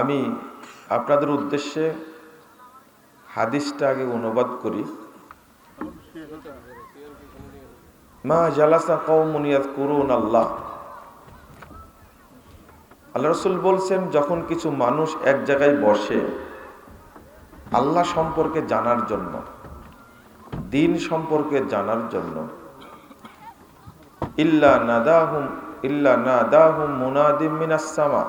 আমি আপনাদের উদ্দেশ্যে হাদিসটা আগে অনুবাদ করি। মা জালাসা কৌমুনিয়াত করুন আল্লাহ। আল্লাহ রসুল বলছেন, যখন কিছু মানুষ এক জায়গায় বসে আল্লাহ সম্পর্কে জানার জন্য, দিন সম্পর্কে জানার জন্য, ইল্লা নাদাহুম ইল্লা নাদাহুম মুনাদিম মিনাস-সামা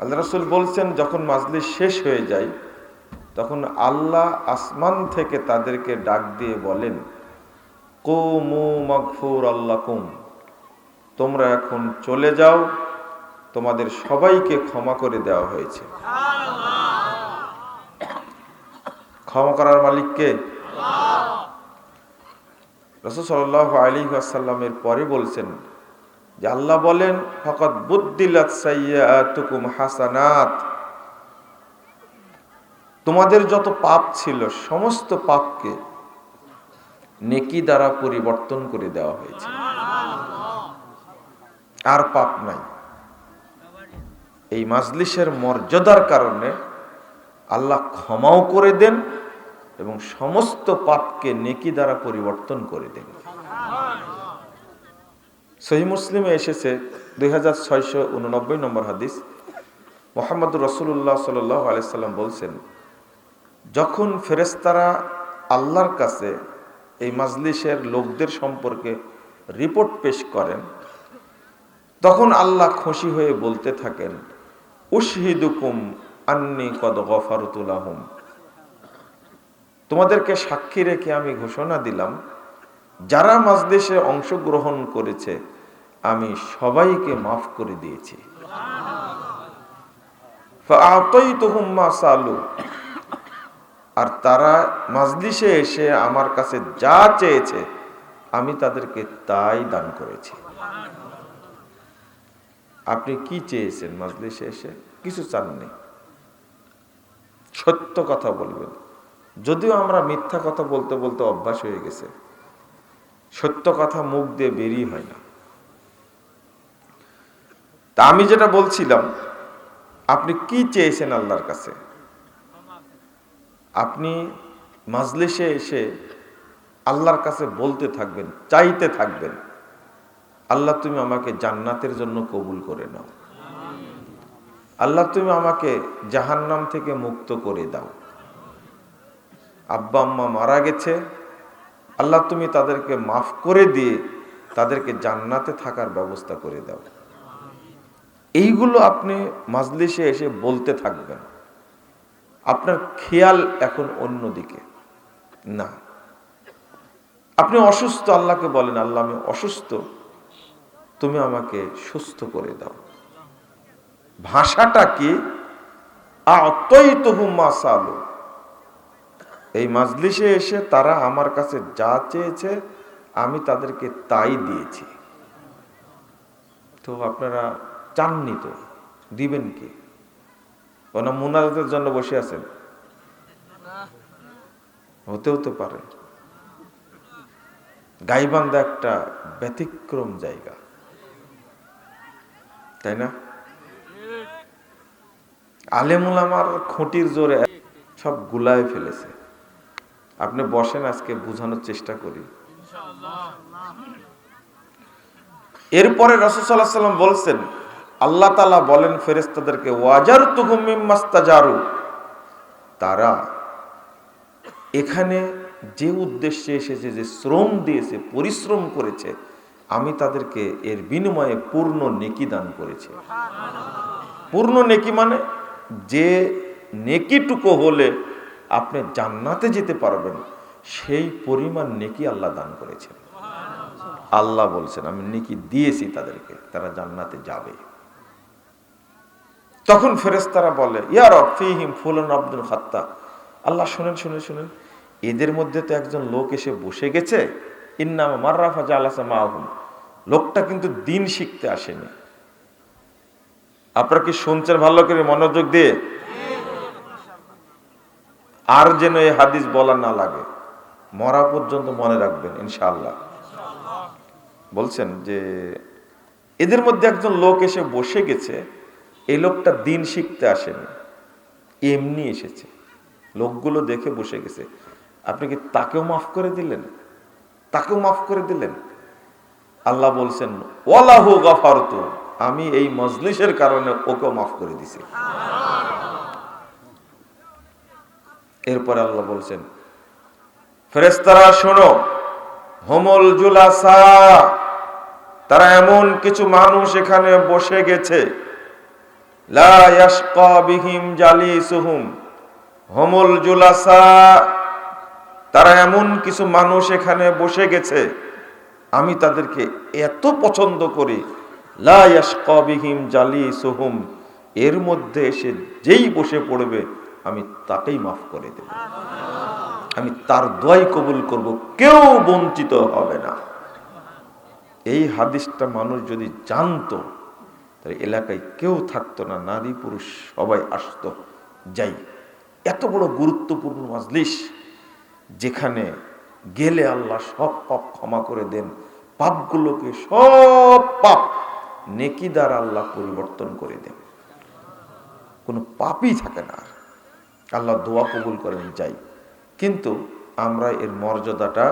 আল্লাহ রসুল বলছেন যখন মাজলিস শেষ হয়ে যায় তখন আল্লাহ আসমান থেকে তাদেরকে ডাক দিয়ে বলেন কুমু মাগফুর আল্লাকুম তোমরা এখন চলে যাও তোমাদের সবাইকে ক্ষমা করে দেওয়া হয়েছে। ক্ষমা করার মালিককে রসুল সাল্লাহ আলী আসাল্লামের পরে বলছেন যে আল্লাহ বলেন ফকত বুদ্দিলাত সাইয়াতুকুম হাসানাত। তোমাদের যত পাপ ছিল, সমস্ত পাপকে নেকি দ্বারা পরিবর্তন করে দেওয়া হয়েছে। আর পাপ নাই। এই মাজলিসের মর্যাদার কারণে আল্লাহ ক্ষমাও করে দেন এবং সমস্ত পাপকে নেকি দ্বারা পরিবর্তন করে দেন। সহি মুসলিমে এসেছে দুই হাজার ছয়শো উননব্বই নম্বর হাদিস। মোহাম্মদ রসুল্লাহ সাল আলাইসাল্লাম বলছেন, যখন ফেরেস্তারা আল্লাহর কাছে এই মাজলিসের লোকদের সম্পর্কে রিপোর্ট পেশ করেন, তখন আল্লাহ খুশি হয়ে বলতে থাকেন, উশহিদুকুম আন্নি কদ গফারতুলাহুম তোমাদেরকে সাক্ষী রেখে আমি ঘোষণা দিলাম যারা মাজলিসে অংশগ্রহণ করেছে, আমি সবাইকে মাফ করে দিয়েছি। আর তারা মাজলিসে এসে আমার কাছে যা চেয়েছে, আমি তাদেরকে তাই দান করেছি। আপনি কি চেয়েছেন মাজলিসে এসে? কিছু চাননি। সত্য কথা বলবেন। যদিও আমরা মিথ্যা কথা বলতে বলতে অভ্যাস হয়ে গেছে। সত্য কথা মুখ দিয়ে বেরিয়ে হয় না। তা আমি যেটা বলছিলাম, আপনি কি চেয়েছেন আল্লাহর কাছে? আপনি মাজলিসে এসে আল্লাহর কাছে বলতে থাকবেন, চাইতে থাকবেন, আল্লাহ তুমি আমাকে জান্নাতের জন্য কবুল করে নাও। আল্লাহ তুমি আমাকে জাহান্নাম থেকে মুক্ত করে দাও। আব্বা আম্মা মারা গেছে আল্লাহ তুমি তাদেরকে মাফ করে দিয়ে তাদেরকে জান্নাতে থাকার ব্যবস্থা করে দাও। এইগুলো আপনি মাজলিসে এসে বলতে থাকবেন। আপনার খেয়াল এখন অন্যদিকে। না। আপনি অসুস্থ, আল্লাহকে বলেন, আল্লাহ, আমি অসুস্থ। তুমি আমাকে সুস্থ করে দাও। ভাষাটা কি? আতই তহুমা সালু এই মাজলিসে এসে তারা আমার কাছে যা চেয়েছে, আমি তাদেরকে তাই দিয়েছি। তো আপনারা চাননি তো? দিবেন কি? ওনা মুনাজাতের জন্য বসে আছেন? হতে হতে পারে। গাইবান্ধা একটা ব্যতিক্রম জায়গা। তাই না? আলেমুল আমার খুঁটির জোরে সব গুলায় ফেলেছে। আপনি বসেন, আজকে বোঝানোর চেষ্টা করি। এরপরে রসদাল্লাহ সাল্লাম বলছেন, আল্লাহ তালা বলেন ফেরেস্তাদেরকে ওয়াজার তুহুমিমাস্তাজারু তারা এখানে যে উদ্দেশ্যে এসেছে, যে শ্রম দিয়েছে, পরিশ্রম করেছে, আমি তাদেরকে এর বিনিময়ে পূর্ণ নেকি দান করেছি। পূর্ণ নেকি মানে যে নেকিটুকু হলে আপনি জান্নাতে যেতে পারবেন। সেই পরিমাণ নেকি আল্লাহ দান করেছেন। আল্লাহ বলছেন, আমি নেকি দিয়েছি তাদেরকে, তারা জান্নাতে যাবে। তখন ফেরেস্তারা বলে ইয়ার ফিহিম ফুলন আব্দুল খাত্তা আল্লাহ, শুনেন শুনেন শুনেন, এদের মধ্যে তো একজন লোক এসে বসে গেছে। ইন্নামা মার্রাফা জালাসা মাহুম। লোকটা কিন্তু দিন শিখতে আসেনি। আপনারা কি শুনছেন ভালো করে মনোযোগ দিয়ে? আর যেন এই হাদিস বলা না লাগে, মরা পর্যন্ত মনে রাখবেন, ইনশাআল্লাহ। বলছেন যে, এদের মধ্যে একজন লোক এসে বসে গেছে, এই লোকটা দিন শিখতে আসেনি, এমনি এসেছে। লোকগুলো দেখে বসে গেছে। আপনি কি তাকেও মাফ করে দিলেন? তাকেও মাফ করে দিলেন? আল্লাহ বলছেন, ওয়ালাহু গাফারতু আমি এই মজলিসের কারণে ওকেও মাফ করে দিছি। এরপরে আল্লাহ বলছেন ফেরেস্তারা শোনো, হোমল জুলাসা, তারা এমন কিছু মানুষ এখানে বসে গেছে। বিহিম হোমল জুলাসা, তারা এমন কিছু মানুষ এখানে বসে গেছে, আমি তাদেরকে এত পছন্দ করি। লা ইয়াশকা বিহিম জালিসুহুম, এর মধ্যে এসে যেই বসে পড়বে আমি তাকেই মাফ করে দেব। আমি তার দোয়াই কবুল করব, কেউ বঞ্চিত হবে না। এই হাদিসটা মানুষ যদি জানতো, তাহলে এলাকায় কেউ থাকতো না, নারী পুরুষ সবাই আসতো। যাই, এত বড় গুরুত্বপূর্ণ মাজলিস যেখানে গেলে আল্লাহ সব পাপ ক্ষমা করে দেন, পাপগুলোকে সব পাপ নেকি দ্বারা আল্লাহ পরিবর্তন করে দেন। কোনো পাপই থাকে না আর। আল্লাহ দোয়া কবুল করেন যাই কিন্তু আমরা এর মর্যাদাটা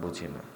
বুঝি না।